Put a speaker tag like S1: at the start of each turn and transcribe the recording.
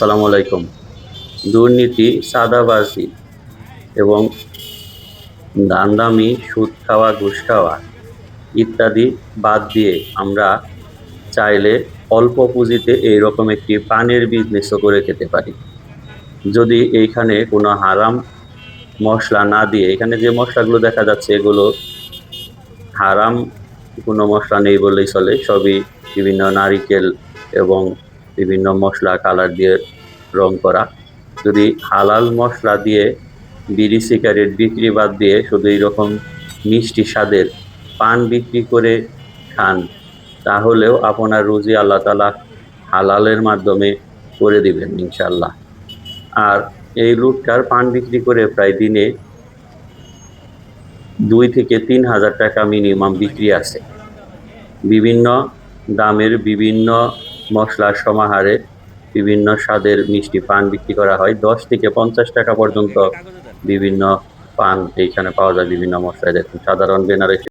S1: আসসালামু আলাইকুম। দুর্নীতি সাদাবাজি এবং দান্দামি, সুদ খাওয়া, ঘুষ খাওয়া ইত্যাদি বাদ দিয়ে আমরা চাইলে অল্প পুঁজিতে এইরকম একটি পানের বিজনেসও করে খেতে পারি। যদি এইখানে কোনো হারাম মশলা না দিয়ে, এখানে যে মশলাগুলো দেখা যাচ্ছে এগুলো হারাম, কোনো মশলা নেই বললেই চলে, সবই বিভিন্ন নারিকেল এবং বিভিন্ন মশলা কালার দিয়ে রং করা। যদি হালাল মশলা দিয়ে বিড়ি সিগারেট বিক্রি বাদ দিয়ে শুধু এইরকম মিষ্টি স্বাদের পান বিক্রি করে খান, তাহলেও আপনার রুজি আল্লাহ তালা হালালের মাধ্যমে করে দিবেন ইনশাল্লাহ আর এই লোকটার পান বিক্রি করে প্রায় দিনে দুই থেকে তিন হাজার টাকা মিনিমাম বিক্রি আছে। বিভিন্ন দামের বিভিন্ন মশলার সমাহারে বিভিন্ন স্বাদের মিষ্টি পান বিক্রি করা হয়। দশ থেকে পঞ্চাশ টাকা পর্যন্ত বিভিন্ন পান এইখানে পাওয়া যায় বিভিন্ন মশলায়। দেখুন, সাধারণ বেনারসি